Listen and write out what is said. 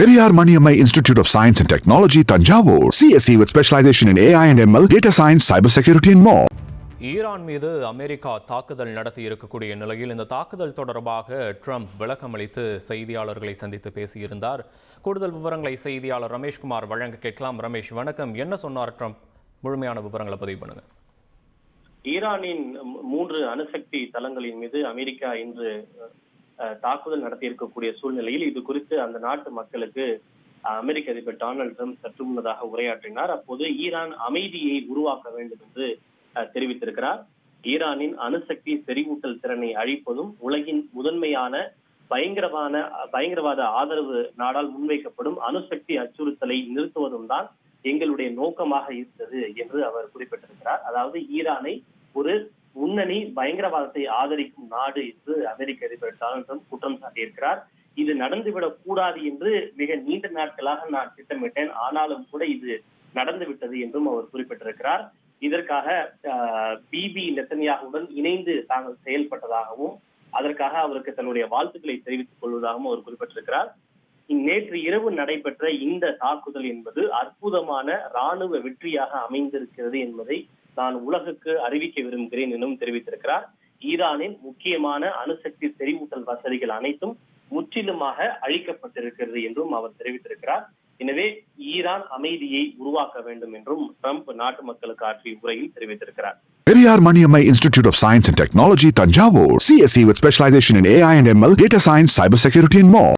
Periyar Maniammai Institute of Science and Technology, Tanjavur. CSE with specialization in AI and ML, data science, cybersecurity, and more. Iran மீது America தாக்குதல் நடத்தி இருக்கக்கூடிய நிலையில் இந்த தாக்குதல் தொடர்பாக ட்ரம்ப் விளக்கமளித்து செய்தியாளர்களை சந்தித்து பேசியிருந்தார். கூடுதல் விவரங்களை செய்தியாளர் ரமேஷ்குமார் வழங்க கேட்கலாம். ரமேஷ் வணக்கம். என்ன சொன்னார் ட்ரம்ப் முழுமையான விவரங்களை பதிவு பண்ணுங்க. ஈரானின் மூ- மூன்று அணுசக்தி தளங்களின் மீது அமெரிக்கா இன்று தாக்குதல் நடத்தியிருக்கக்கூடிய சூழ்நிலையில் இது குறித்து அந்த நாட்டு மக்களுக்கு அமெரிக்க அதிபர் டொனால்டு ட்ரம்ப் சற்று முன்னதாக உரையாற்றினார். அப்போது ஈரான் அமைதியை உருவாக்க வேண்டும் என்று தெரிவித்திருக்கிறார். ஈரானின் அணுசக்தி செறிவூட்டல் திறனை அழிப்பதும் உலகின் முதன்மையான பயங்கரவான பயங்கரவாத ஆதரவு நாடால் முன்வைக்கப்படும் அணுசக்தி அச்சுறுத்தலை நிறுத்துவதும் தான் எங்களுடைய நோக்கமாக இருந்தது என்று அவர் குறிப்பிட்டிருக்கிறார். அதாவது ஈரானை ஒரு முன்னணி பயங்கரவாதத்தை ஆதரிக்கும் நாடு என்று அமெரிக்க அதிபர் டொனால்ட் ட்ரம்ப் குற்றம் சாட்டியிருக்கிறார். இது நடந்துவிடக் கூடாது என்று மிக நீண்ட நாட்களாக நான் திட்டமிட்டேன். ஆனாலும் கூட இது நடந்து விட்டது என்றும் அவர் குறிப்பிட்டிருக்கிறார். இதற்காக பிபி நெத்தன்யாகுடன் இணைந்து தாங்கள் செயல்பட்டதாகவும் அதற்காக அவருக்கு தன்னுடைய வாழ்த்துக்களை தெரிவித்துக் கொள்வதாகவும் அவர் குறிப்பிட்டிருக்கிறார். நேற்று இரவு நடைபெற்ற இந்த தாக்குதல் என்பது அற்புதமான ராணுவ வெற்றியாக அமைந்திருக்கிறது என்பதை நான் உலகுக்கு அறிவிக்க விரும்புகிறேன் எனவும் தெரிவித்திருக்கிறார். ஈரானின் முக்கியமான அணுசக்தி செறிவூட்டல் வசதிகள் அனைத்தும் முற்றிலுமாக அழிக்கப்பட்டிருக்கிறது என்றும் அவர் தெரிவித்திருக்கிறார். எனவே ஈரான் அமைதியை உருவாக்க வேண்டும் என்றும் ட்ரம்ப் நாட்டு மக்களுக்கு ஆற்றிய உரையில் தெரிவித்திருக்கிறார். Periyar Maniammai institute of science and technology Thanjavur CSC with specialisation in AI and ML data science cyber security and more.